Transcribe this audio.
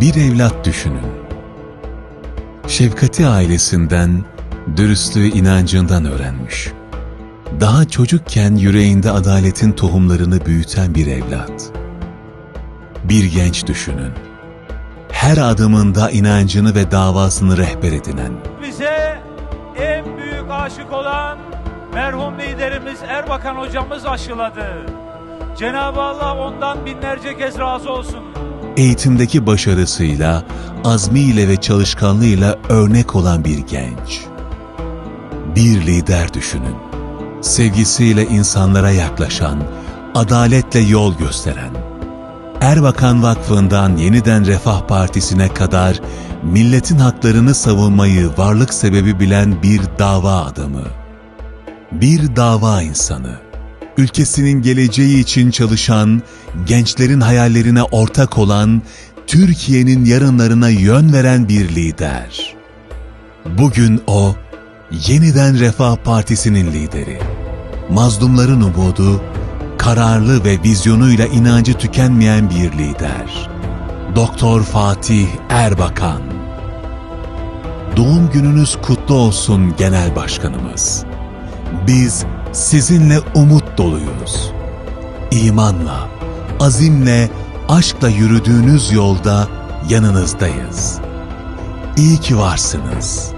Bir evlat düşünün. Şefkati ailesinden, dürüstlüğü inancından öğrenmiş. Daha çocukken yüreğinde adaletin tohumlarını büyüten bir evlat. Bir genç düşünün. Her adımında inancını ve davasını rehber edinen, Bize en büyük aşık olan merhum liderimiz Erbakan hocamız aşıladı. Cenab-ı Allah ondan binlerce kez razı olsun. Eğitimdeki başarısıyla, azmiyle ve çalışkanlığıyla örnek olan bir genç. Bir lider düşünün. Sevgisiyle insanlara yaklaşan, adaletle yol gösteren. Erbakan Vakfı'ndan yeniden Refah Partisi'ne kadar milletin haklarını savunmayı varlık sebebi bilen bir dava adamı. Bir dava insanı ülkesinin geleceği için çalışan, gençlerin hayallerine ortak olan, Türkiye'nin yarınlarına yön veren bir lider. Bugün o, yeniden Refah Partisi'nin lideri. Mazlumların umudu, kararlı ve vizyonuyla inancı tükenmeyen bir lider. Doktor Fatih Erbakan. Doğum gününüz kutlu olsun Genel Başkanımız. Biz sizinle umut doluyuz. İmanla, azimle, aşkla yürüdüğünüz yolda yanınızdayız. İyi ki varsınız.